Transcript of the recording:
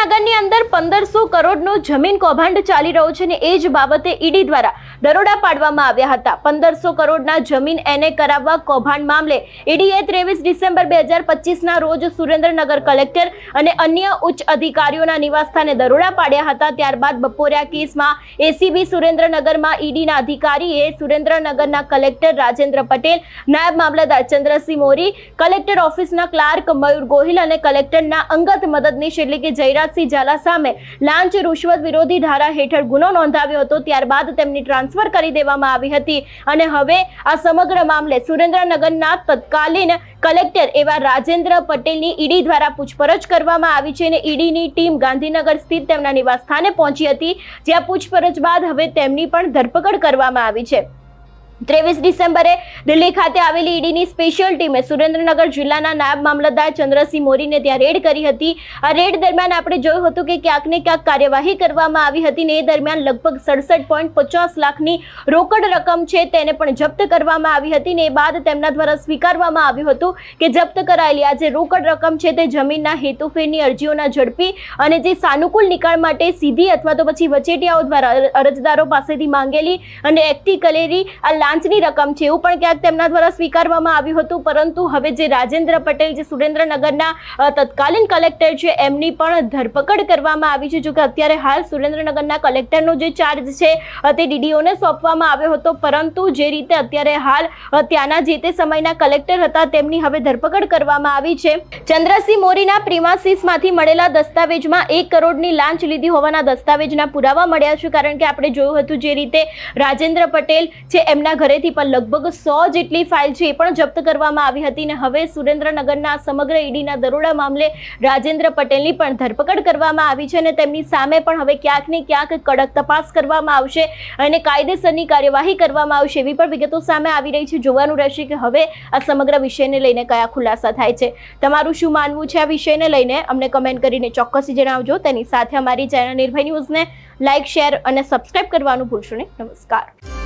સુરેન્દ્રનગરની અંદર પંદરસો કરોડનું જમીન કૌભાંડ ચાલી રહ્યો છે અને એ જ બાબતે ઈડી દ્વારા દરોડા પાડવામાં આવ્યા હતા. પંદરસો કરોડના જમીન એને કરાવવા કૌભાંડ મામલે ઈડીએ ત્રેવીસ ડિસેમ્બર બે હજાર પચીસના રોજ સુરેન્દ્રનગર કલેક્ટર અને અન્ય ઉચ્ચ અધિકારીઓના નિવાસસ્થાને દરોડા પાડ્યા હતા. ત્યારબાદ બપોરે આ કેસમાં એસીબી સુરેન્દ્રનગરમાં ઈડીના અધિકારીએ સુરેન્દ્રનગરના કલેક્ટર રાજેન્દ્ર પટેલ, નાયબ મામલતદાર ચંદ્રસિંહ મોરી, કલેક્ટર ઓફિસના ક્લાર્ક મયુર ગોહિલ અને કલેક્ટરના અંગત મદદનીશ એટલે કે જયરાજસિંહ ઝાલા સામે લાંચ, રૂશ્વત વિરોધી ધારા હેઠળ ગુનો નોંધાવ્યો હતો. ત્યારબાદ તેમની ટ્રાન્સફર કરી દેવામાં આવી હતી. અને હવે આ સમગ્ર મામલે સુરેન્દ્રનગરના તત્કાલીન કલેક્ટર એવા રાજેન્દ્ર પટેલની ઈડી દ્વારા પૂછપરછ કરવામાં આવી છે અને ઈડીની ટીમ ગાંધીનગર સ્થિત તેમના નિવાસસ્થાને પહોંચી હતી. જ્યાં પૂછપરછ બાદ હવે તેમની પણ ધરપકડ કરવામાં આવી છે. ત્રેવીસ ડિસેમ્બરે દિલ્હી ખાતે આવેલી ઈડીની સ્પેશિયલ ટીમે સુરેન્દ્રનગર જિલ્લાના નાયબ મામલતદાર ચંદ્રસિંહ મોરીને ત્યાં રેડ કરી હતી. આ રેડ દરમિયાન આપણે જોયું હતું કે ક્યાંક ને ક્યાંક કાર્યવાહી કરવામાં આવી હતી ને એ દરમિયાન લગભગ સડસઠ પોઈન્ટ પચાસ લાખની રોકડ રકમ છે તેને પણ જપ્ત કરવામાં આવી હતી ને એ બાદ તેમના દ્વારા સ્વીકારવામાં આવ્યું હતું કે જપ્ત કરાયેલી આ જે રોકડ રકમ છે તે જમીનના હેતુફેરની અરજીઓના ઝડપી અને જે સાનુકૂળ નિકાળ માટે સીધી અથવા તો પછી વચેટિયાઓ દ્વારા અરજદારો પાસેથી માંગેલી અને એક્ટી કરેલી આ લાંચની રકમ છે, એવું પણ ક્યાંક તેમના દ્વારા સ્વીકારવામાં આવ્યું હતું. પરંતુ હવે જે રાજેન્દ્ર પટેલ, જે સુરેન્દ્રનગરના તત્કાલીન કલેક્ટર છે, એમની પણ ધરપકડ કરવામાં આવી છે. જો કે અત્યારે હાલ સુરેન્દ્રનગરના કલેક્ટરનો જે ચાર્જ છે તે ડીડીઓને સોંપવામાં આવ્યો હતો. પરંતુ જે રીતે અત્યારે હાલ ત્યાંના જે તે સમયના કલેક્ટર હતા, તેમની હવે ધરપકડ કરવામાં આવી છે. ચંદ્રસિંહ મોરીના પ્રિમાસીસમાંથી મળેલા દસ્તાવેજમાં એક કરોડની લાંચ લીધી હોવાના દસ્તાવેજના પુરાવા મળ્યા છે. કારણ કે આપણે જોયું હતું જે રીતે રાજેન્દ્ર પટેલ છે, એમના ઘરેથી પણ લગભગ સો જેટલી ફાઇલ છે એ પણ જપ્ત કરવામાં આવી હતી ને હવે સુરેન્દ્રનગરના સમગ્ર ઈડીના દરોડા મામલે રાજેન્દ્ર પટેલની પણ ધરપકડ કરવામાં આવી છે અને તેમની સામે પણ હવે ક્યાંક ને ક્યાંક કડક તપાસ કરવામાં આવશે અને કાયદેસરની કાર્યવાહી કરવામાં આવશે એવી પણ વિગતો સામે આવી રહી છે. જોવાનું રહેશે કે હવે આ સમગ્ર વિષયને લઈને કયા ખુલાસા થાય છે. તમારું શું માનવું છે આ વિષયને લઈને? અમને કમેન્ટ કરીને ચોક્કસથી જણાવજો. તેની સાથે અમારી ચેનલ નિર્ભય ન્યૂઝને લાઇક શેર અને સબસ્ક્રાઇબ કરવાનું ભૂલશો નહીં. નમસ્કાર.